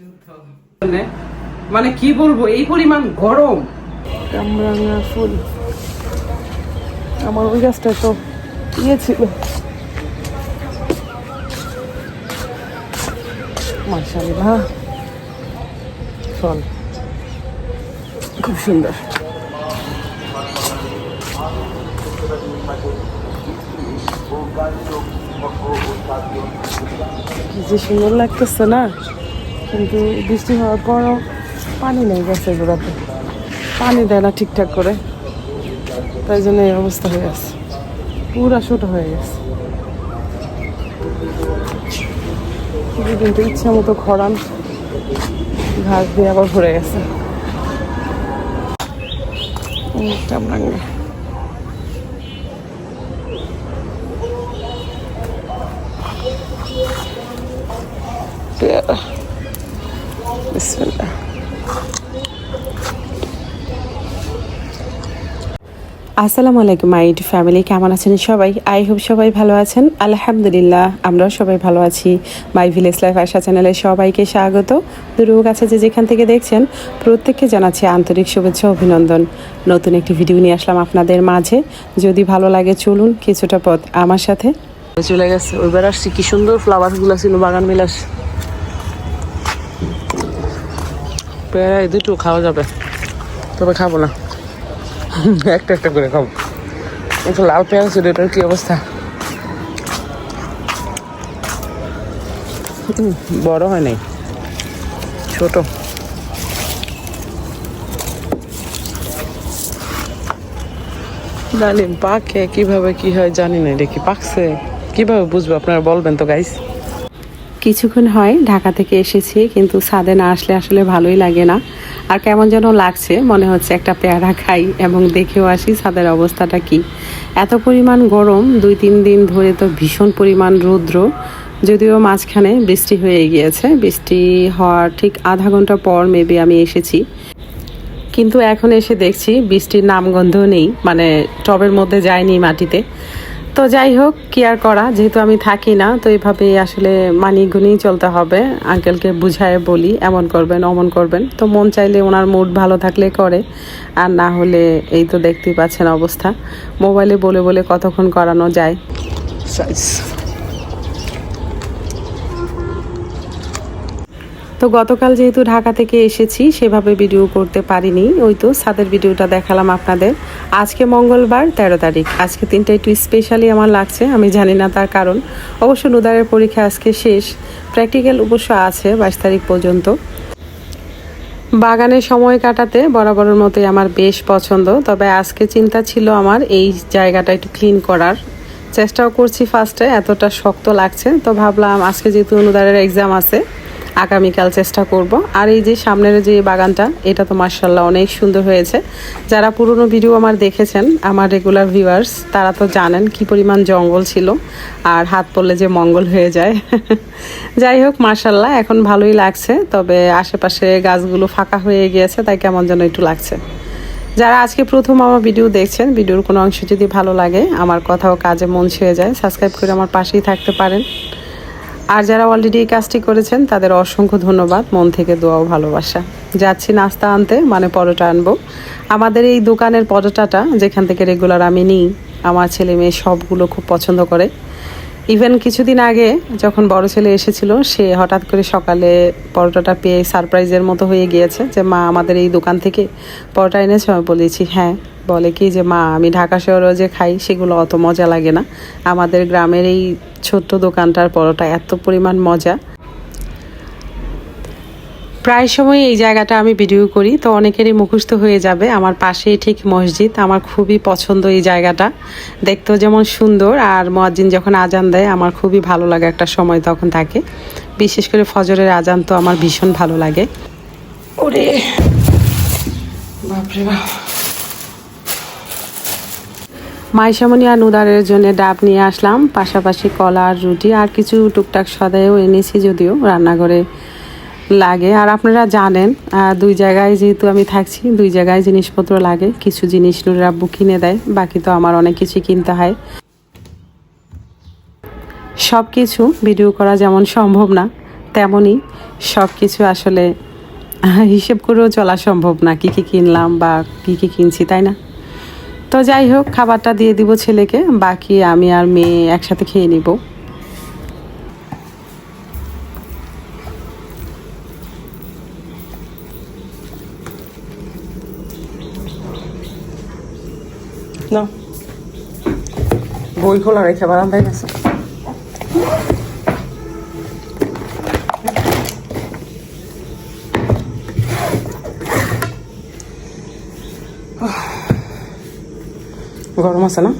যুদ্ধ মানে কি বলব, এই পরিমাণ গরম। কামরাঙা ফুল। আমার ওই গাছটা তো ইয়ে ছিল। মাশাল্লাহ ফল খুব সুন্দর। যে সুন্দর লাগতেছে না? কিন্তু বৃষ্টি হওয়ার পরও পানি নেই গাছের গোড়াতে। পানি দেয় না ঠিকঠাক করে। তাই জন্য এই অবস্থা হয়ে গেছে। পুরা ছোট হয়ে গেছে। কিন্তু ইচ্ছা মতো খরান, ঘাস দিয়ে আবার ভরে গেছে। পেয়ারা। আসসালামু আলাইকুম মাইট ফ্যামিলি, কেমন আছেন সবাই? আই হোপ সবাই ভালো আছেন। আলহামদুলিল্লাহ, আমরাও সবাই ভালো আছি। মাই ভিলেজ লাইফ আশা চ্যানেলে সবাইকে স্বাগত। দূরেও কাছে যে যেখান থেকে দেখছেন, প্রত্যেককে জানাচ্ছি আন্তরিক শুভেচ্ছা অভিনন্দন। নতুন একটি ভিডিও নিয়ে আসলাম আপনাদের মাঝে। যদি ভালো লাগে, চলুন কিছুটা পথ আমার সাথে। চলে গেছে ওইবার আসছি। কি সুন্দর ফ্লাওয়ারগুলো ছিল বাগান বিলাস। পেয়ারা এই দুটো খাওয়া যাবে। তবে খাব না। একটা একটা করে খাব। একটু লাল পেয়ারা ছিল, এটার কি অবস্থা? বড় হয় নাই। ছোট। ডালিম পাকে কীভাবে কি হয় জানি না কি পাকছে? কীভাবে বুঝব? আপনারা বলবেন তো গাইস কিছুক্ষণ হয়, ঢাকা থেকে এসেছি, কিন্তু ছাদে না আসলে আসলে ভালোই লাগে না। আর কেমন যেন লাগছে, মনে হচ্ছে একটা পেয়ারা খাই এবং দেখেও আসি ছাদের অবস্থাটা কি। এত পরিমাণ গরম, দুই তিন দিন ধরে তো ভীষণ পরিমাণ রৌদ্র, যদিও মাঝখানে বৃষ্টি হয়ে গিয়েছে। বৃষ্টি হওয়ার ঠিক আধা ঘণ্টা পর মেবি আমি এসেছি। কিন্তু এখন এসে দেখছি বৃষ্টির নামগন্ধ নেই মানে টবের মধ্যে যায়নি মাটিতে। তো যাই হোক কি আর করা? যেহেতু আমি থাকি না তো এইভাবে আসলে মানিয়ে গুনিয়ে চলতে হবে। আঙ্কেলকে বুঝায় বলি এমন করবেন অমন করবেন। তো মন চাইলে ওনার মুড ভালো থাকলে করে আর না হলে এই তো দেখতেই পাচ্ছেন অবস্থা। মোবাইলে বলে বলে কতক্ষণ করানো যায়? তো গতকাল যেহেতু ঢাকা থেকে এসেছি সেভাবে ভিডিও করতে পারিনি। ওই তো ছাদের ভিডিওটা দেখালাম আপনাদের। আজকে মঙ্গলবার, তেরো তারিখ। আজকে তিনটা একটু স্পেশালি আমার লাগছে, আমি জানি না তার কারণ। অবশ্য নুদারের পরীক্ষা আজকে শেষ। প্র্যাকটিক্যাল অবশ্য আছে বাইশ তারিখ পর্যন্ত। বাগানে সময় কাটাতে বরাবরের মতোই আমার বেশ পছন্দ, তবে আজকে চিন্তা ছিল আমার এই জায়গাটা একটু ক্লিন করার। চেষ্টাও করছি ফার্স্টে এতটা শক্ত লাগছে, তো ভাবলাম আজকে যেহেতু অনুদারের এক্সাম আছে আগামীকাল চেষ্টা করব। আর এই যে সামনের যে বাগানটা, এটা তো মার্শাল্লাহ অনেক সুন্দর হয়েছে। যারা পুরনো ভিডিও আমার দেখেছেন, আমার রেগুলার ভিউয়ার্স তারা তো জানেন কি পরিমাণ জঙ্গল ছিল আর হাত পড়লে যে মঙ্গল হয়ে যায়। যাই হোক মার্শাল্লাহ এখন ভালোই লাগছে, তবে আশেপাশে গাছগুলো ফাঁকা হয়ে গিয়েছে, তাই কেমন যেন একটু লাগছে। যারা আজকে প্রথম আমার ভিডিও দেখছেন, ভিডিওর কোনো অংশ যদি ভালো লাগে, আমার কথাও কাজে মন ছুঁয়ে যায় সাবস্ক্রাইব করে আমার পাশেই থাকতে পারেন। আর যারা অলরেডি এই কাজটি করেছেন, তাদের অসংখ্য ধন্যবাদ। মন থেকে দোয়াও ভালোবাসা। যাচ্ছি নাস্তা আনতে মানে পরোটা আনব। আমাদের এই দোকানের পরোটাটা, যেখান থেকে রেগুলার আমি নিই, আমার ছেলে মেয়ে সবগুলো খুব পছন্দ করে। ইভেন কিছুদিন আগে যখন বড় ছেলে এসেছিল, সে হঠাৎ করে সকালে পরোটাটা পেয়ে সারপ্রাইজের মতো হয়ে গিয়েছে যে, মা, আমাদের এই দোকান থেকে পরোটা এনেছে? আমি বলেছি হ্যাঁ। বলে কি যে, মা, আমি ঢাকা শহরেও যে খাই, সেগুলো অত মজা লাগে না। আমাদের গ্রামের এই ছোট্ট দোকানটার পরোটা এত পরিমাণ মজা। প্রায় সময় এই জায়গাটা আমি ভিডিও করি, তো অনেকেরই মুখস্থ হয়ে যাবে আমার পাশেই ঠিক মসজিদ। আমার খুবই পছন্দ এই জায়গাটা। দেখতেও যেমন সুন্দর, আর মসজিদ যখন আজান দেয়, আমার খুবই ভালো লাগে একটা সময় তখন থাকে। বিশেষ করে ফজরের আজান তো আমার ভীষণ ভালো লাগে। ওরে, বাপরে বাপ। মাইশামনি আর নুদারের জন্য ডাব নিয়ে আসলাম, পাশাপাশি কলা আর রুটি আর কিছু টুকটাক সদায়ও এনেছি যদিও রান্নাঘরে লাগে। আর আপনারা জানেন দুই জায়গায় যেহেতু আমি থাকছি, দুই জায়গায় জিনিসপত্র লাগে, কিছু জিনিস নুরের আব্বু কিনে দেয়, বাকি তো আমার অনেক কিছুই কিনতে হয়। সব কিছু ভিডিও করা যেমন সম্ভব না তেমনই সব কিছু আসলে হিসেব করেও চলা সম্ভব না, কী কী কিনলাম বা কী কী কিনছি, তাই না? তো যাই হোক, খাবারটা দিয়ে দিব ছেলেকে, বাকি আমি আর মেয়ে একসাথে খেয়ে নিব। বই খোলা রেখে বারান্দায় গেছে। গরম না?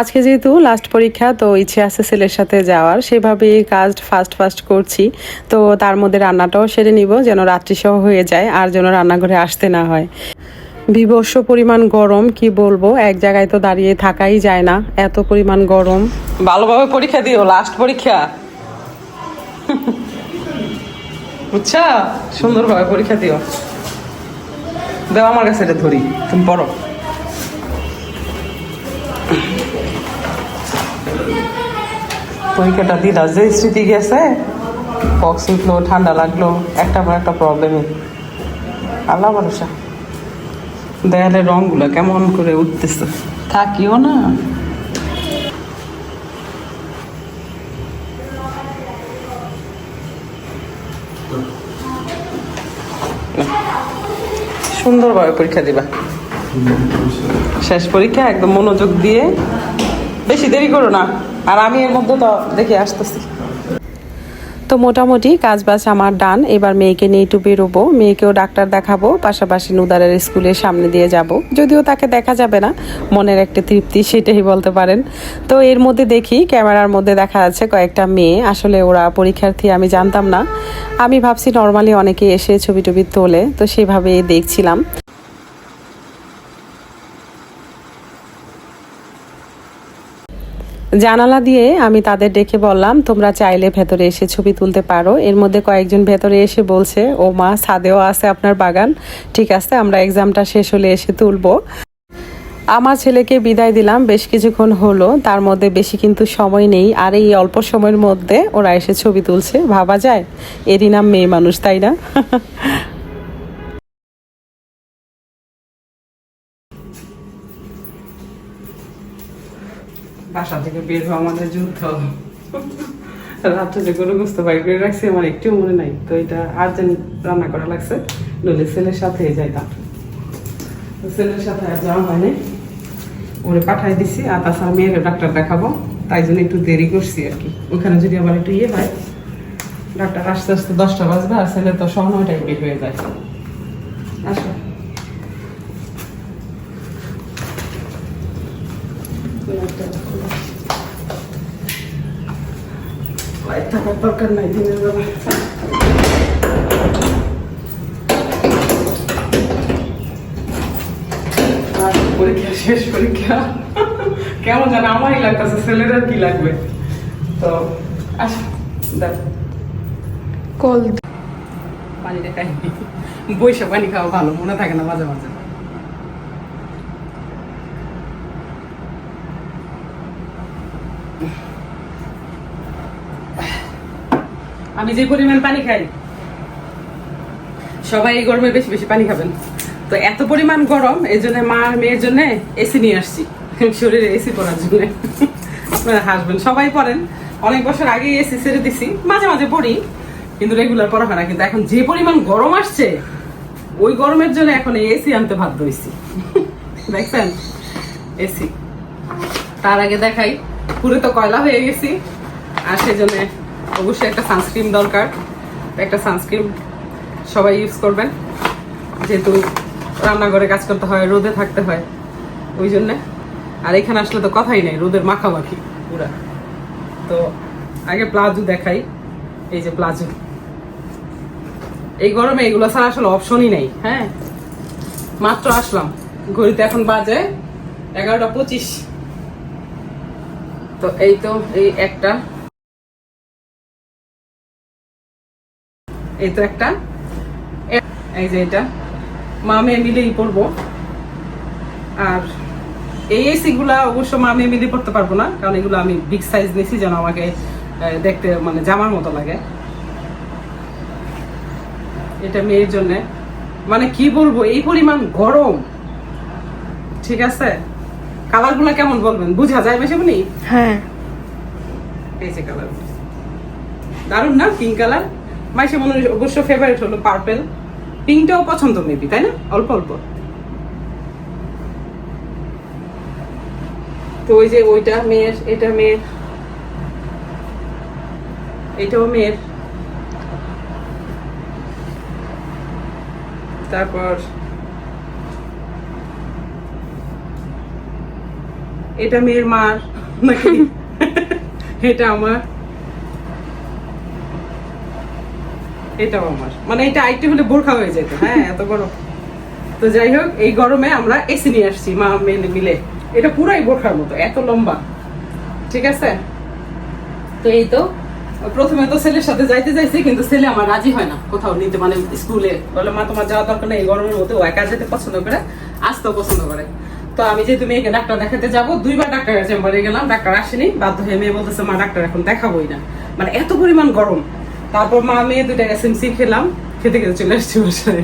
আজকে যেহেতু লাস্ট পরীক্ষা তো ইচ্ছে আছে ছেলের সাথে যাওয়ার। সেভাবে কাজ ফাস্ট ফাস্ট করছি। তো তার মধ্যে রান্নাটাও সেরে নিব যেন রাত্রি সহ হয়ে যায় আর যেন রান্নাঘরে আসতে না হয়। বিভৎস পরিমাণ গরম কি বলব? এক জায়গায় তো দাঁড়িয়ে থাকাই যায় না। এত পরিমাণ গরম। ভালোভাবে পরীক্ষা দিও লাস্ট পরীক্ষা। বুঝছা? সুন্দরভাবে পরীক্ষা দিও। দাও, আমার কাছে এটা ধরি। তুমি পড়ো। পরীক্ষাটা দিলা, যে স্মৃতি গেছে পক্স উঠল, ঠান্ডা লাগল, একটা পর একটা প্রবলেমই আল্লাহ ভরসা। দেয়ালে রঙগুলো কেমন করে উঠতেছে। থাকিও না। সুন্দরভাবে পরীক্ষা দিবা। শেষ পরীক্ষা, একদম মনোযোগ দিয়ে। বেশি দেরি করো না। আর আমি এর মধ্যে তো দেখি আসতেছি। তো মোটামুটি কাজ বাজ আমার ডান। এবার মেয়েকে নিয়ে একটু বেরোবো মেয়েকেও ডাক্তার দেখাবো। পাশাপাশি নুদারের স্কুলের সামনে দিয়ে যাব। যদিও তাকে দেখা যাবে না। মনের একটা তৃপ্তি সেটাই বলতে পারেন। তো এর মধ্যে দেখি, ক্যামেরার মধ্যে দেখা যাচ্ছে কয়েকটা মেয়ে। আসলে ওরা পরীক্ষার্থী, আমি জানতাম না। আমি ভাবছি নর্মালি অনেকে এসে ছবি টবি তোলে। তো সেভাবে দেখছিলাম। জানালা দিয়ে আমি তাদের ডেকে বললাম, তোমরা চাইলে ভেতরে এসে ছবি তুলতে পারো। এর মধ্যে কয়েকজন ভেতরে এসে বলছে, ও মা, ছাদেও আছে আপনার বাগান। ঠিক আছে, আমরা এক্সামটা শেষ হলে এসে তুলবো। আমার ছেলেকে বিদায় দিলাম, বেশ কিছুক্ষণ হলো। তার মধ্যে বেশি কিন্তু সময় নেই, আর এই অল্প সময়ের মধ্যে ওরা এসে ছবি তুলছে। ভাবা যায়, এরই নাম মেয়ে মানুষ, তাই না? বাসা থেকে বের হওয়া আমাদের যুদ্ধ। রাত্রে যে গরু গোস্ত বাইর করে রাখছি, আমার একটু মনে নাই। তো এটা আর্জেন্ট রান্না করা লাগছে, নইলে ছেলের সাথে যাইতাম। ছেলের সাথে আর যাওয়া হয়নি ওরে পাঠাই দিছি, আর তাছাড়া মেয়েকে ডাক্তার দেখাবো। তাই জন্য একটু দেরি করছি আর কি। ওখানে যদি আবার একটু ইয়ে হয়, ডাক্তার আস্তে আস্তে দশটা বাজবে, আর ছেলে তো নয়টায় বের হয়ে যায়। আসো। লাইট থাকার দরকার নাই দিনের বেলা পরীক্ষা শেষ পরীক্ষা। কেমন জানো আমারই লাগতেছে ছেলের কি লাগবে? তো আসো দেখ। কল পানি দেখাই বৈশা পানি খাওয়া ভালো মনে থাকে না মাঝে মাঝে। আমি যে পরিমাণ পানি খাই, সবাই এই গরমে বেশি বেশি পানি খাবেন। তো এত পরিমাণ গরম এই জন্য মা আর মেয়ের জন্য এসি নিয়ে আসছি। শরীরে এসি পরার জন্য। আপনারা হাসবেন, সবাই পড়েন। অনেক বছর আগে এসি ছেড়ে দিছি। মাঝে মাঝে পড়ি, কিন্তু রেগুলার পড়া হয় না। কিন্তু এখন যে পরিমাণ গরম আসছে, ওই গরমের জন্য এখন এসি আনতে বাধ্য হয়েছি দেখছেন? এসি তার আগে দেখাই, পুরো তো কয়লা হয়ে গেছি, আর সেই জন্য অবশ্যই একটা সানস্ক্রিন দরকার। একটা সানস্ক্রিন সবাই ইউজ করবেন। যেহেতু রান্নাঘরে কাজ করতে হয়, রোদে থাকতে হয়, ওই জন্যে। আর এখানে আসলে তো কথাই নেই, রোদের মাখামাখি পুরা। তো আগে প্লাজো দেখাই, এই যে প্লাজো। এই গরমে এগুলো ছাড়া আসলে অপশনই নেই হ্যাঁ? মাত্র আসলাম, ঘড়িতে এখন বাজে এগারোটা পঁচিশ। তো এই তো, এই একটা। এই তো একটা। এই যে এটা। মা মেয়ে মিলেই পড়ব। আর এই এসি গুলা অবশ্য মা আমি মিলে পড়তে পারব না কারণ এগুলো আমি বিগ সাইজ নিয়েছি যেন আমাকে দেখতে মানে জামার মতো লাগে। এটা মেয়ের জন্য। মানে কি বলব এই পরিমাণ গরম। ঠিক আছে? কালারগুলা কেমন বলবেন? বুঝা যায় বেশি হ্যাঁ। এই যে কালার দারুণ না? পিঙ্ক কালার মাইসে মনে অবশ্য ফেভারিট হলো পার্পেল পিঙ্কটাও পছন্দ মেবি তাই না? অল্প অল্প। তো ওই যে ওইটা মেয়ের এটা মেয়ের। এটাও মেয়ের। তারপর এটা মেয়ের মার। নাকি? এটা আমার। এটাও আমার। মানে এটা আইটি হলে বোরখা হয়ে যেত। হ্যাঁ এত বড়। তো যাই হোক, এই গরমে আমরা এসি নিয়ে আসছি, মা মেয়ে মিলে। এটা পুরাই বোরখার মতো, এত লম্বা। ঠিক আছে? তো এই তো, প্রথমে তো ছেলের সাথে যাইতে যাইছি কিন্তু ছেলে আমার রাজি হয় না। কোথাও নিতে মানে স্কুলে। বলে, মা, তোমার যাওয়া দরকার নেই, এই গরমের মধ্যে ও একা যেতে পছন্দ করে, আসতেও পছন্দ করে। তো আমি যেহেতু মেয়েকে ডাক্তার দেখাতে যাব, দুইবার ডাক্তারের চেম্বারে গেলাম, ডাক্তার আসেনি, বাধ্য হয়ে মেয়ে বলতেছে, মা, ডাক্তার এখন দেখাবোই না। মানে এত পরিমাণ গরম। তারপর মা মেয়ে দুটা এসএমসি খেলাম খেতে খেতে চলে আসছি বাসায়।